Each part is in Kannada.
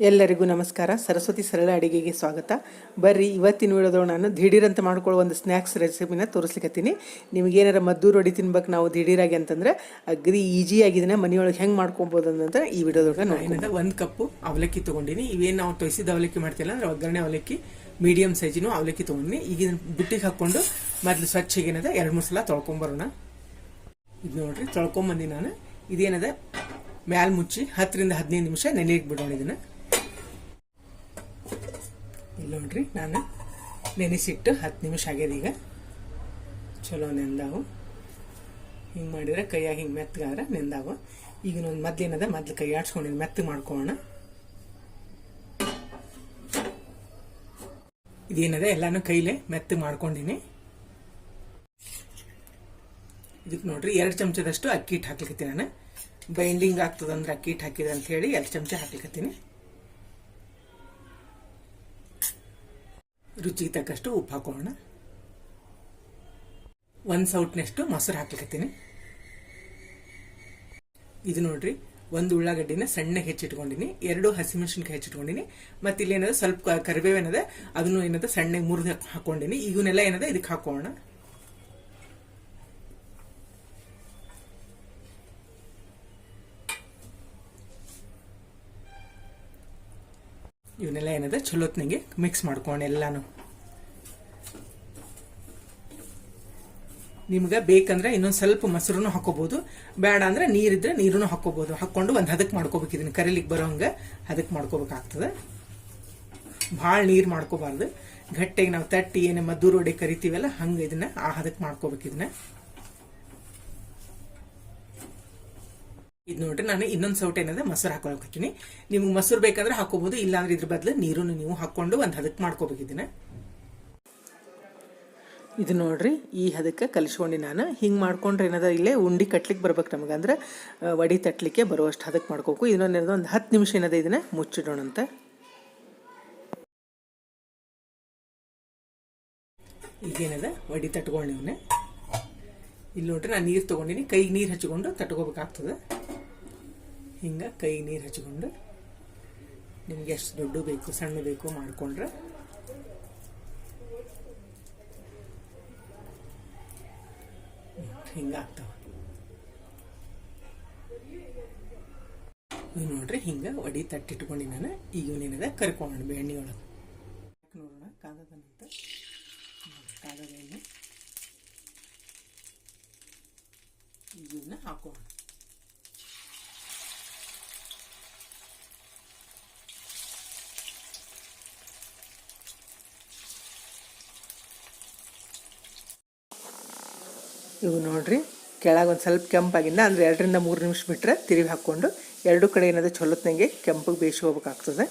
ಎಲ್ಲರಿಗೂ ನಮಸ್ಕಾರ. ಸರಸ್ವತಿ ಸರಳ ಅಡಿಗೆಗೆ ಸ್ವಾಗತ. ಬರ್ರಿ, ಇವತ್ತಿನ ವಿಡಿಯೋದೊಳಗೆ ನಾನು ದಿಢೀರಂತ ಮಾಡ್ಕೊಳ್ಳೋ ಒಂದು ಸ್ನ್ಯಾಕ್ಸ್ ರೆಸಿಪಿನ ತೋರಿಸ್ಲಿಕ್ಕತ್ತೀನಿ ನಿಮಗೇನಾರ ಮದ್ದು ರೊಡಿ ತಿನ್ಬೇಕು ನಾವು ದಿಢೀರಾಗಿ ಅಂತಂದ್ರೆ, ಅಗ್ರಿ ಈಜಿಯಾಗಿದ್ದನ್ನ ಮನೆಯೊಳಗೆ ಹೆಂಗೆ ಮಾಡ್ಕೊಬೋದು ಅಂತ ಈ ವಿಡಿಯೋದೊಳಗೆ ಏನಂದ್ರೆ ಒಂದು ಕಪ್ಪು ಅವಲಕ್ಕಿ ತೊಗೊಂಡಿನಿ. ಇವೇನು ನಾವು ತೊಯಿಸಿದ ಅವಲಕ್ಕಿ ಮಾಡ್ತಿಲ್ಲ ಅಂದ್ರೆ ಒಗ್ಗರಣೆ ಅವಲಕ್ಕಿ ಮೀಡಿಯಂ ಸೈಜಿನೂ ಅವಲಕ್ಕಿ ತೊಗೊಂಡಿನಿ. ಈಗ ಬುಟ್ಟಿಗೆ ಹಾಕ್ಕೊಂಡು ಮೊದಲು ಸ್ವಚ್ಛಗೆ ಏನದ, ಎರಡು ಮೂರು ಸಲ ತೊಳ್ಕೊಂಬರೋಣ ಇದು ನೋಡ್ರಿ ತೊಳ್ಕೊಂಬಂದಿ ನಾನು. ಇದೇನದ, ಮ್ಯಾಲ್ ಮುಚ್ಚಿ ಹತ್ತರಿಂದ ಹದಿನೈದು ನಿಮಿಷ ನೆನೆಗೆ ಬಿಡೋಣ ಇದನ್ನ. ಇಲ್ಲಿ ನೋಡ್ರಿ, ನಾನು ನೆನೆಸಿಟ್ಟು ಹತ್ತು ನಿಮಿಷ ಆಗ್ಯದ ಈಗ. ಚಲೋ ನೆಂದಾವು ಹಿಂಗೆ ಮಾಡಿದ್ರೆ ಕೈಯಾಗ ಹಿಂಗೆ ಮೆತ್ತಗಾದ್ರೆ ನೆಂದಾವು ಈಗ ಒಂದು ಮೊದ್ಲೇನದ ಮೊದ್ಲು ಕೈ ಮೆತ್ತು ಮೆತ್ತಗೆ ಮಾಡ್ಕೊಳ್ಳೋಣ. ಇದೇನದ, ಎಲ್ಲಾನು ಕೈಲೇ ಮೆತ್ತ ಮಾಡ್ಕೊಂಡಿನಿ. ಇದಕ್ಕೆ ನೋಡ್ರಿ, ಎರಡು ಚಮಚದಷ್ಟು ಅಕ್ಕಿ ಹಿಟ್ಟು ಹಾಕ್ಲಿಕತ್ತೀನಿ ನಾನು. ಬೈಂಡಿಂಗ್ ಆಗ್ತದಂದ್ರೆ ಅಕ್ಕಿ ಹಿಟ್ಟು ಹಾಕಿದೆ ಅಂತ ಹೇಳಿ ಎರಡು ಚಮಚ ಹಾಕ್ಲಿಕತ್ತೀನಿ. ರುಚಿಗೆ ತಕ್ಕಷ್ಟು ಉಪ್ಪು ಹಾಕೋಣ ಒಂದು ಸೌಟ್ನಷ್ಟು ಮೊಸರು ಹಾಕ್ಲಿಕತ್ತೀನಿ. ಇದು ನೋಡ್ರಿ, ಒಂದು ಉಳ್ಳಾಗಡ್ಡಿನ ಸಣ್ಣಗೆ ಹೆಚ್ಚಿಟ್ಕೊಂಡಿನಿ, ಎರಡು ಹಸಿಮೆಣಸಿನ್ಕಾಯಿ ಹೆಚ್ಚಿಟ್ಕೊಂಡಿನಿ, ಮತ್ತೆ ಇಲ್ಲಿ ಏನದ ಸ್ವಲ್ಪ ಕರಿಬೇವು ಏನದ, ಅದನ್ನು ಏನದ ಸಣ್ಣಗೆ ಮುರಿದು ಹಾಕೊಂಡಿನಿ, ಈಗನೆಲ್ಲ ಏನದ ಇದಕ್ಕೆ ಹಾಕೋಣ. ಇವನ್ನೆಲ್ಲ ಏನಿದೆ ಚಲೋತ್ನಿಗೆ ಮಿಕ್ಸ್ ಮಾಡ್ಕೊಂಡು ಎಲ್ಲಾನು. ನಿಮ್ಗೆ ಬೇಕಂದ್ರೆ ಇನ್ನೊಂದು ಸ್ವಲ್ಪ ಮೊಸರು ಹಾಕೋಬಹುದು ಬೇಡ ಅಂದ್ರೆ ನೀರಿದ್ರೆ ನೀರು ಹಾಕೋಬಹುದು ಹಾಕೊಂಡು ಒಂದು ಹದಕ್ಕೆ ಮಾಡ್ಕೋಬೇಕು ಇದನ್ನ. ಕರೀಲಿಕ್ಕೆ ಬರೋಂಗೆ ಹದಕ್ಕೆ ಮಾಡ್ಕೋಬೇಕಾಗ್ತದೆ. ಭಾಳ ನೀರು ಮಾಡ್ಕೋಬಾರ್ದು. ಗಟ್ಟಿಗೆ ನಾವು ತಟ್ಟಿ ಏನೇ ಮದ್ದೂರು ಒಡೆ ಕರಿತೀವಲ್ಲ, ಹಂಗೆ ಇದನ್ನ ಆ ಹದಕ್ಕೆ ಮಾಡ್ಕೋಬೇಕು ಇದನ್ನ. ಇದು ನೋಡ್ರಿ, ನಾನು ಇನ್ನೊಂದು ಸೌಟ್ ಏನಂದ್ರೆ ಮೊಸರು ಹಾಕೊಳಕಿನಿ ನಿಮ್ಗೆ ಮೊಸರು ಬೇಕಂದ್ರೆ ಹಾಕೋಬಹುದು, ಇಲ್ಲಾಂದ್ರೆ ಇದ್ರ ಬದಲು ನೀರನ್ನು ನೀವು ಹಾಕೊಂಡು ಒಂದು ಹದಕ್ಕೆ ಮಾಡ್ಕೋಬೇಕಿದ್ದೀನಿ ಇದು ನೋಡ್ರಿ, ಈ ಹದಕ್ಕೆ ಕಲಿಸ್ಕೊಂಡು ನಾನು. ಹಿಂಗೆ ಮಾಡ್ಕೊಂಡ್ರೆ ಏನದ ಇಲ್ಲೇ ಉಂಡಿ ಕಟ್ಲಿಕ್ಕೆ ಬರ್ಬೇಕು ನಮಗೆ. ಅಂದ್ರೆ ವಡಿ ತಟ್ಲಿಕ್ಕೆ ಬರುವಷ್ಟು ಹದಕ್ಕೆ ಮಾಡ್ಕೋಬೇಕು. ಇದನ್ನೊಂದು ಒಂದು ಹತ್ತು ನಿಮಿಷ ಏನದ ಇದನ್ನ ಮುಚ್ಚಿಡೋಣಂತೆ ಈಗೇನದ ವಡಿ ತಟ್ಕೊಂಡು ಇಲ್ಲಿ ನೋಡ್ರಿ, ನಾನು ನೀರು ತೊಗೊಂಡಿನಿ. ಕೈಗೆ ನೀರು ಹಚ್ಕೊಂಡು ತಟ್ಕೋಬೇಕಾಗ್ತದೆ. ಹಿಂಗೆ ಕೈ ನೀರು ಹಚ್ಕೊಂಡು ನಿಮ್ಗೆ ಎಷ್ಟು ದೊಡ್ಡ ಬೇಕು, ಸಣ್ಣ ಬೇಕು ಮಾಡ್ಕೊಂಡ್ರೆ. ಹಿಂಗಾಗ್ತಾವ ಇವ್ ನೋಡ್ರಿ ಹಿಂಗೆ ಒಡಿ ತಟ್ಟಿಟ್ಕೊಂಡು ನಾನು. ಈಗ ಇವನೇನದ ಕರ್ಕೊಂಡು ಬೆಣ್ಣೆ ಒಳಗೆ. ನೋಡೋಣ? ಕಾದದನಂತ ಕಾದದ ಎಣ್ಣೆ. ಇವನ್ನ ಹಾಕೋಣ. ಇವು ನೋಡ್ರಿ, ಕೆಳಗೆ ಒಂದು ಸ್ವಲ್ಪ ಕೆಂಪಾಗಿಂದ ಅಂದ್ರೆ ಎರಡರಿಂದ ಮೂರು ನಿಮಿಷ ಬಿಟ್ಟರೆ ತಿರುಗಿ ಹಾಕ್ಕೊಂಡು ಎರಡು ಕಡೆ ಏನಾದರೂ ಚಲೋತ್ನಂಗೆ ಕೆಂಪಗೆ ಬೇಯಿಸಿ ಹೋಗ್ಬೇಕಾಗ್ತದೆ.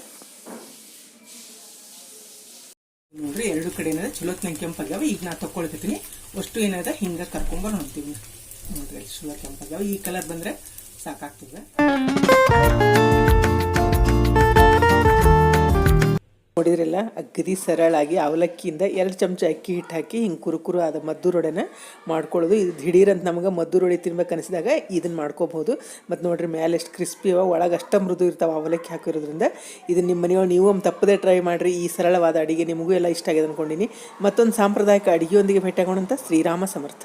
ನೋಡ್ರಿ, ಎರಡು ಕಡೆ ಏನದ ಚಲೋತ್ನಂಗೆ ಕೆಂಪಾಗ್ಯಾವ, ಈಗ ನಾ ತಕೊಳ್ತೀನಿ ಅಷ್ಟು ಏನಾದ್ರೆ ಹಿಂಗ ಕರ್ಕೊಂಬರ್ ನೋಡ್ತೀವಿ ನೋಡ್ರಿ ಚಲೋ ಕೆಂಪಾಗ್ಯಾವ. ಈ ಕಲರ್ ಬಂದ್ರೆ ಸಾಕಾಗ್ತದೆ. ನೋಡಿದ್ರಲ್ಲ ಅಗದಿ ಸರಳಾಗಿ ಅವಲಕ್ಕಿಯಿಂದ ಎರಡು ಚಮಚ ಅಕ್ಕಿ ಹಿಟ್ಟು ಹಾಕಿ ಹಿಂಗೆ ಕುರುಕುರು ಆದ ಮದ್ದು ರೊಡೆನ ಮಾಡ್ಕೊಳ್ಳೋದು. ಇದು ದಿಢೀರ್ ಅಂತ ನಮಗೆ ಮದ್ದು ರೊಡಿ ತಿನ್ಬೇಕು ಅನಿಸಿದಾಗ ಇದನ್ನ ಮಾಡ್ಕೋಬೋದು ಮತ್ತು ನೋಡ್ರಿ ಮೇಲೆ ಎಷ್ಟು ಕ್ರಿಸ್ಪಿ ಅವ, ಒಳಗೆ ಅಷ್ಟು ಮೃದು ಇರ್ತಾವೆ ಅವಲಕ್ಕಿ ಹಾಕಿರೋದ್ರಿಂದ. ಇದನ್ನು ನಿಮ್ಮ ಮನೆಯೊಳಗೆ ನೀವು ಒಮ್ಮೆ ತಪ್ಪದೆ ಟ್ರೈ ಮಾಡಿರಿ. ಈ ಸರಳವಾದ ಅಡುಗೆ ನಿಮಗೂ ಎಲ್ಲ ಇಷ್ಟ ಆಗಿದೆ ಅಂದ್ಕೊಂಡಿನಿ ಮತ್ತೊಂದು ಸಾಂಪ್ರದಾಯಿಕ ಅಡುಗೆಯೊಂದಿಗೆ ಭೇಟಿಯಾಗೋಣಂತ ಶ್ರೀರಾಮ ಸಮರ್ಥ.